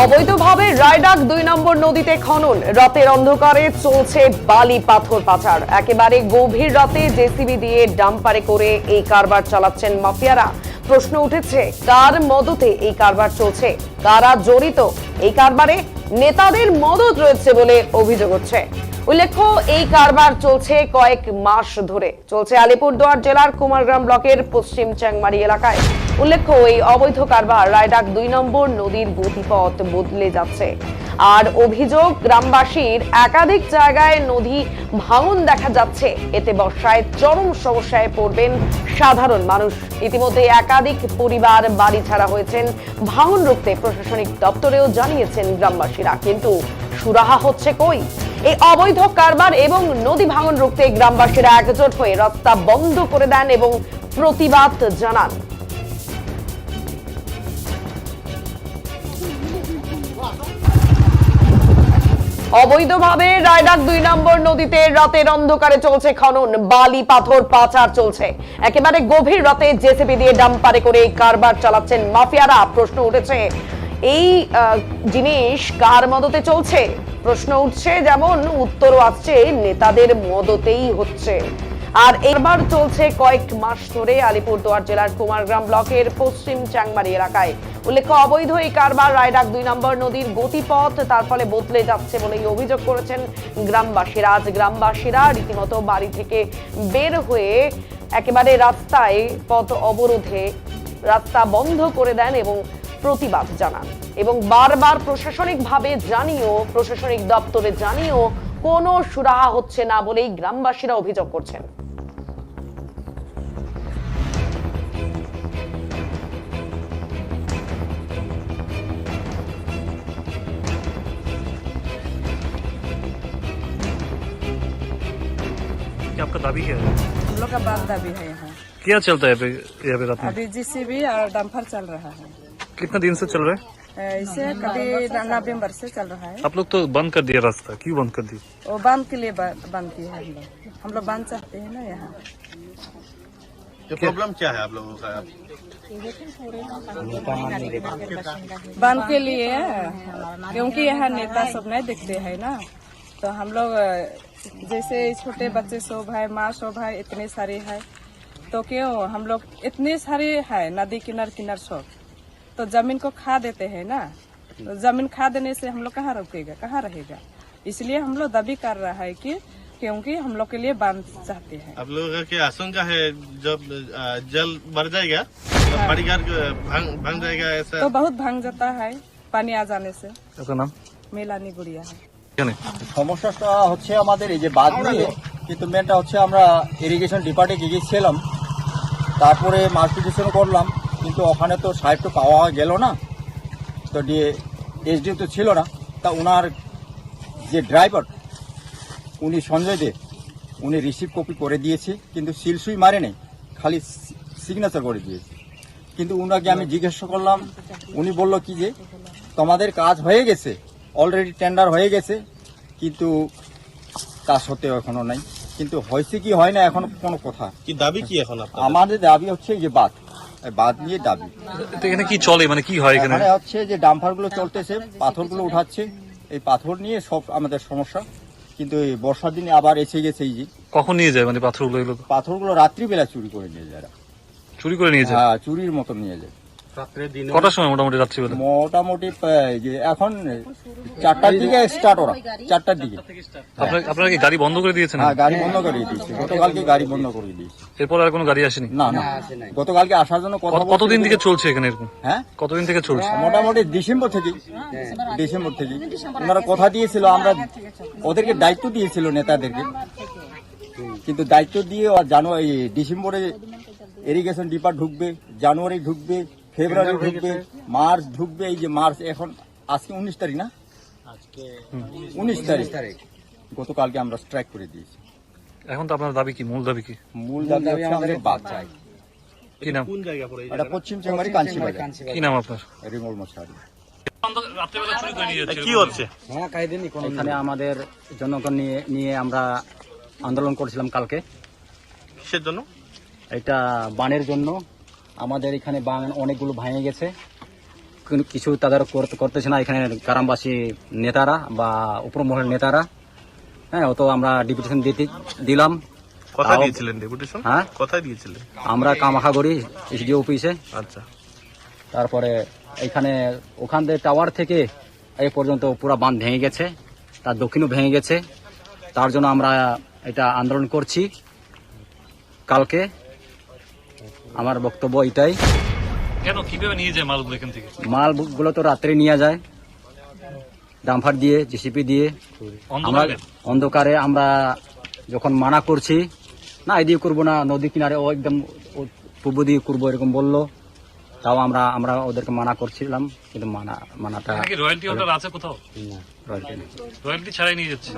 অবৈধভাবে রায়ডাক দুই নম্বর নদীতে খনন। রাতের অন্ধকারে চলছে বালি পাথর পাচার। একেবারে গভীর রাতে জেসিবি দিয়ে ডাম্পারে করে এই কারবার চালাচ্ছেন মাফিয়ারা। প্রশ্ন উঠেছে, কার মদতে এই কারবার চলছে? কারা জড়িত? এই কারবারে নেতাদের মদত রয়েছে বলে অভিযোগ হচ্ছে। উল্লেখ্য, এই কারবার চলছে কয়েক মাস ধরে। চলছে আলিপুরদুয়ার জেলার কুমারগ্রাম ব্লকের পশ্চিম চ্যাংমারি এলাকায়। উল্লেখ্য, এই অবৈধ কারবার রায়ডাক দুই নম্বর নদীর গতিপথ বদলে যাচ্ছে। আর অভিযোগ, গ্রামবাসীর একাধিক জায়গায় নদী ভাঙন দেখা যাচ্ছে। এতে বর্ষায় চরম সমস্যায় পড়বেন সাধারণ মানুষ। ইতিমধ্যে একাধিক পরিবার বাড়ি ছাড়া হয়েছেন। ভাঙন রুখতে প্রশাসনিক দপ্তরেও জানিয়েছেন গ্রামবাসীরা। কিন্তু সুরাহা হচ্ছে কই? এই অবৈধ কারবার এবং নদী ভাঙন রুখতে গ্রামবাসীরা একজোট হয়ে রাস্তা বন্ধ করে দেন এবং প্রতিবাদ জানান। অবৈধভাবে রায়ডাক দুই নম্বর নদীতে রাতের অন্ধকারে চলছে খনন, বালি, পাথর, পাচার চলছে। একেবারে গভীর রাতে জেসিবি দিয়ে ডাম্পারে করে এই কারবার চালাচ্ছেন মাফিয়ারা। প্রশ্ন উঠেছে, এই জিনিস কার মদতে চলছে? প্রশ্ন উঠছে যেমন, উত্তরও আসছে, নেতাদের মদতেই হচ্ছে। আর এবার চলছে কয়েক মাস ধরে আলিপুরদুয়ার জেলার কুমারগ্রাম ব্লকের পশ্চিম চাংমারি এলাকায়। উল্লেখ্য, অবৈধ এই কারবার রায়ডাক দুই নম্বর নদীর গতিপথ, তার ফলে বদলে যাচ্ছে বলেই অভিযোগ করেছেন গ্রামবাসীরা। আজ গ্রামবাসীরা রীতিমতো বাড়ি থেকে বের হয়ে একেবারে রাস্তায় পথ অবরোধে রাস্তা বন্ধ করে দেন এবং প্রতিবাদ জানান। এবং বারবার প্রশাসনিকভাবে জানিয়েও, প্রশাসনিক দপ্তরে জানিয়েও কোনো সুরাহা হচ্ছে না বলেই গ্রামবাসীরা অভিযোগ করছেন। क्या आपका दाबी क्या है? हम लोग का बात दाबी है यहाँ। क्या चलता है यहाँ पे यहाँ पे रात में? अभी जीसीबी और डम्फर चल रहा है। कितना दिन से चल रहा है? इसे कभी नवंबर से चल रहा है। आप लोग तो बंद कर दिया रास्ता क्यों बंद कर दिया? वो बंद के लिए बंद किया है हम लोग। हम लोग बंद चाहते हैं ना यहाँ। प्रॉब्लम क्या है आप लोगों का? बंद के लिए क्योंकि यहाँ नेता सब नहीं दिखते हैं ना। तो हम लोग जैसे छोटे बच्चे सब है माँ सब है इतने सारे है। तो क्यों हम लोग इतने सारे है नदी किनार किनार सब। तो ज़मीन को खा देते हैं ना? तो ज़मीन खा देने से हम लोग कहाँ रुकेगा कहाँ रहेगा? इसलिए हम लोग दबी कर रहा है कि क्योंकि हम लोग के लिए बाँध चाहते हैं। अब लोग की आशंका है? जब जल बढ़ जाएगा तो हाँ। भाँग, भाँग जाएगा ऐसा? तो बहुत भाँग जाता है पानी आ जाने से। आपका नाम? मेलानी गुड़िया है। সমস্যাটা হচ্ছে আমাদের এই যে বাদ নিয়ে কিন্তু মেনটা হচ্ছে আমরা ইরিগেশন ডিপার্টে গিয়েছিলাম, তারপরে মার্কিটেশন করলাম, কিন্তু ওখানে তো সাহেব তো পাওয়া গেল না, তো দিয়ে এসডিও তো ছিল না। তা ওনার যে ড্রাইভার উনি সঞ্জয় দে, উনি রিসিভ কপি করে দিয়েছে, কিন্তু সিলসুই মারে নেই, খালি সিগনেচার করে দিয়েছে। কিন্তু উনাকে আমি জিজ্ঞাসা করলাম, উনি বলল কি যে, তোমাদের কাজ হয়ে গেছে অলরেডি টেন্ডার হয়ে গেছে কিন্তু কাজ সত্ত্বেও এখনও নাই। কিন্তু হয়েছে কি হয় না এখন কোনো কথা। কি দাবি কি এখন আমাদের দাবি হচ্ছে এই যে বাদ এই বাদ নিয়ে দাবি। এখানে কি চলে? মানে কি হয় এখানে? হচ্ছে যে ডাম্পারগুলো চলতেছে পাথরগুলো উঠাচ্ছে। এই পাথর নিয়ে সব আমাদের সমস্যা। কিন্তু এই বর্ষার দিনে আবার এসে গেছে এই যে। কখন নিয়ে যায় মানে পাথরগুলো পাথরগুলো রাত্রিবেলা চুরি করে নিয়ে যায়। চুরি করে নিয়ে যায়? হ্যাঁ চুরির মতো নিয়ে যায়। কটার সময় মোটামুটি মোটামুটি এখন চারটার দিকে স্টার্ট ওরা চারটার দিকে। আপনারা আপনারা কি গাড়ি বন্ধ করে দিয়েছেন? হ্যাঁ গাড়ি বন্ধ করে দিয়েছে। গতকালকে গাড়ি বন্ধ করে দিয়েছে। এরপর আর কোনো গাড়ি আসেনি? না না। গতকালকে আসার জন্য কথা কতদিন থেকে চলছে এখানে এরকম? হ্যাঁ? কতদিন থেকে চলছে? মোটামুটি ডিসেম্বর থেকে। ডিসেম্বর থেকে। ওনারা কথা দিয়েছিল আমরা ওদেরকে দায়িত্ব দিয়েছিল নেতাদেরকে। কিন্তু দায়িত্ব দিয়ে জানুয়ারি ডিসেম্বরে ইরিগেশন ডিপার্ট ঢুকবে জানুয়ারি ঢুকবে ফেব্রুয়ারি ঢুকবে মার্চ ঢুকবে এই যে মার্চ এখন আজকে উনিশ তারিখ না? উনিশ তারিখ। গতকালকে আমরা স্ট্রাইক করে দিয়েছি। এখন তো আপনার দাবি কি? মূল দাবি কি? মূল দাবি হচ্ছে আমাদের বাদ চাই। কি নাম? কোন জায়গা পড়ে? এটা পশ্চিম চেঙ্গারি কাঞ্চি বাজার কি নাম আপনার? রিমোল মশারি। যাচ্ছে এখানে আমাদের জনগণ নিয়ে নিয়ে আমরা আন্দোলন করেছিলাম কালকে। কিসের জন্য? এটা বানের জন্য। আমাদের এখানে বান অনেকগুলো ভেঙে গেছে। কিন্তু কিছু তাদের করতে- করতেছে না এখানে গ্রামবাসী নেতারা বা উপরমহলের নেতারা। হ্যাঁ অত আমরা ডিপুটেশন দিতে দিলাম। তাও- দিয়েছিলেন ডেপুটেশন? হ্যাঁ? কোথায় দিয়েছিলেন? আমরা কামাখাগড়ি এসডিও অফিসে। আচ্ছা। তারপরে এখানে ওখান থেকে টাওয়ার থেকে এই পর্যন্ত পুরো বাঁধ ভেঙে গেছে তার দক্ষিণও ভেঙে গেছে। তার জন্য আমরা এটা আন্দোলন করছি। কালকে আমার বক্তব্য এটাই। কেন? কীভাবে নিয়ে যায় মালগুলো এখান থেকে? মালগুলো তো রাত্রে নিয়ে যায়। ডাম্পার দিয়ে জিসিপি দিয়ে। আমরা অন্ধকারে আমরা যখন মানা করছি না এদিকে করব না নদী কিনারে ও একদম পূর্ব দিকে করব এরকম বলল। তাও আমরা আমরা ওদেরকে মানা করছিলাম কিন্তু মানা মানাটা রয়্যালটি আছে কোথাও? রয়্যালটি ছাড়াই নিয়ে যাচ্ছে।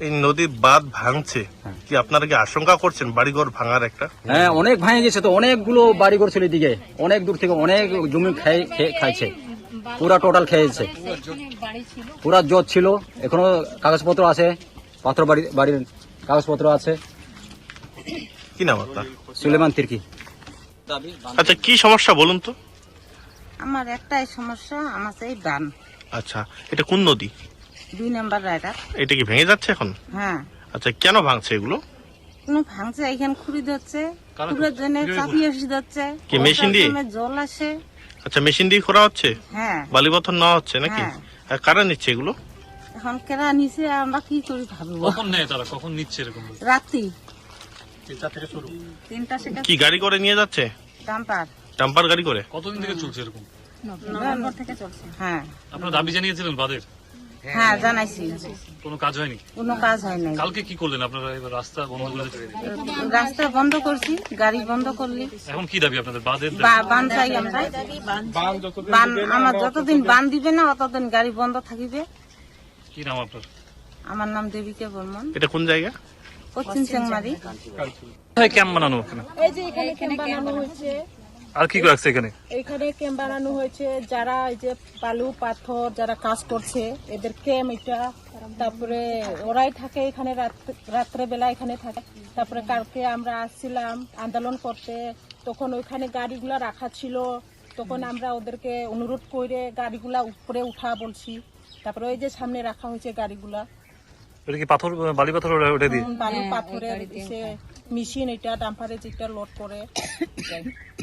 এই নদীর বাঁধ ভাঙছে কি আপনারা কি আশঙ্কা করছেন বাড়িঘর ভাঙার একটা? হ্যাঁ অনেক ভেঙে গেছে তো অনেকগুলো বাড়িঘর ছিল এদিকে। অনেক দূর থেকে অনেক জমি খেয়ে খেয়ে- খাইছে। পুরা টোটাল খেয়েছে। পুরা জট ছিল এখনও কাগজপত্র আছে পাত্র বাড়ি বাড়ির কাগজপত্র আছে। কি নাম আপনার? সুলেমান তির্কি। আচ্ছা কি সমস্যা বলুন তো? আমার একটাই সমস্যা আমার সেই বান আচ্ছা এটা কোন নদী? দুই নাম্বার রাইডার এটা কি ভেঙে যাচ্ছে এখন? হ্যাঁ। আচ্ছা কেন ভাঙছে এগুলো? কোনো ভাঙছে এখানে খুঁড়ি ধরছে খুঁড়ের জন্য ধরছে। কি মেশিন দিয়ে? জল আসে। আচ্ছা মেশিন দিয়ে করা হচ্ছে? হ্যাঁ। বালিপথর নেওয়া হচ্ছে নাকি? হ্যাঁ। আর কারা নিচ্ছে এগুলো? এখন কেরা নিচে আমরা কি করি ভাববো? কখন নেয় তারা? কখন নিচ্ছে এরকম? রাত্রি। তিনটা থেকে কি গাড়ি করে নিয়ে যাচ্ছে? ডাম্পার। ডাম্পার গাড়ি করে? কতদিন থেকে চলছে এরকম? নভেম্বর থেকে চলছে। হ্যাঁ। আপনারা দাবি জানিয়েছিলেন বাদের? হ্যাঁ জানাইছি। কোনো কাজ হয়নি? কোনো কাজ হয় নাই। কালকে কি করলেন আপনারা এবার রাস্তা বন্ধ করে রাস্তা বন্ধ করছি গাড়ি বন্ধ করলি। এখন কি দাবি আপনাদের? দাবি? বান চাই আমরা। বান আমার যতদিন বান দিবে না অতদিন গাড়ি বন্ধ থাকিবে। কি নাম আপনার? আমার নাম দেবিকা বর্মন। এটা কোন জায়গা? পশ্চিম চেংমারি। কোথায় ক্যাম্প বানানো এখানে এই যে এখানে ক্যাম্প বানানো হয়েছে। আর কি রাখছে এখানে? এখানে ক্যাম্প বানানো হয়েছে যারা এই যে বালু পাথর যারা কাজ করছে এদের ক্যাম্প এটা তারপরে ওরাই থাকে এখানে রাত্রে বেলা এখানে থাকে। তারপরে কালকে আমরা আসছিলাম আন্দোলন করতে তখন ওইখানে গাড়িগুলা রাখা ছিল তখন আমরা ওদেরকে অনুরোধ করে গাড়িগুলা উপরে উঠা বলছি। তারপরে ওই যে সামনে রাখা হয়েছে গাড়িগুলা। এটা কি পাথর বালি পাথর ওটা- ওটা দিয়ে? বালু পাথরের সে মেশিন এটা ডাম্পারে যেটা লোড করে।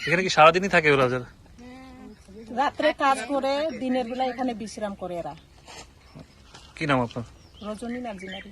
এখানে কি সারাদিনই থাকে ওরা যারা? রাত্রে কাজ করে দিনের বেলা এখানে বিশ্রাম করে এরা। কি নাম আপনার? রজনী নার্জিনারি